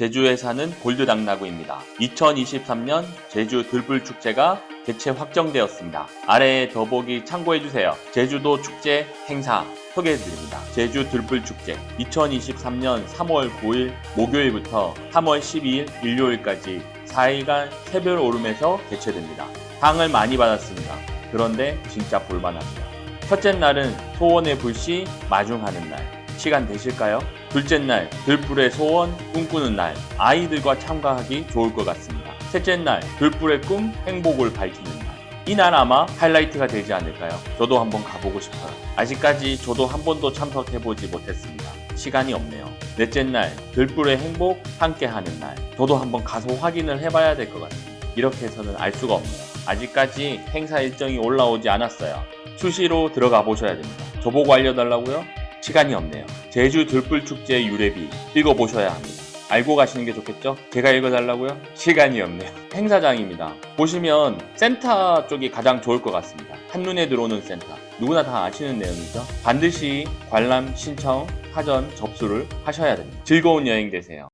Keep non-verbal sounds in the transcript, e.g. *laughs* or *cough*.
제주에 사는 골드 당나구입니다. 2023년 제주 들불축제가 개최 확정되었습니다. 아래에 더보기 참고해주세요. 제주도 축제 행사 소개해드립니다. 제주 들불축제 2023년 3월 9일 목요일부터 3월 12일 일요일까지 4일간 새별 오름에서 개최됩니다. 상을 많이 받았습니다. 그런데 진짜 볼만합니다. 첫째 날은 소원의 불씨 마중하는 날. 시간 되실까요? 둘째 날, 들불의 소원 꿈꾸는 날. 아이들과 참가하기 좋을 것 같습니다. 셋째 날, 들불의 꿈 행복을 밝히는 날. 이날 아마 하이라이트가 되지 않을까요? 저도 한번 가보고 싶어요. 아직까지 저도 한 번도 참석해보지 못했습니다. 시간이 없네요. 넷째 날, 들불의 행복 함께 하는 날. 저도 한번 가서 확인을 해봐야 될 것 같아요. 이렇게 해서는 알 수가 없네요. 아직까지 행사 일정이 올라오지 않았어요. 수시로 들어가 보셔야 됩니다. 저보고 알려달라고요? 시간이 없네요. 제주 들불축제 유래비 읽어보셔야 합니다. 알고 가시는 게 좋겠죠? 제가 읽어달라고요? 시간이 없네요. *laughs* 행사장입니다. 보시면 센터 쪽이 가장 좋을 것 같습니다. 한눈에 들어오는 센터. 누구나 다 아시는 내용이죠. 반드시 관람 신청, 사전 접수를 하셔야 됩니다. 즐거운 여행 되세요.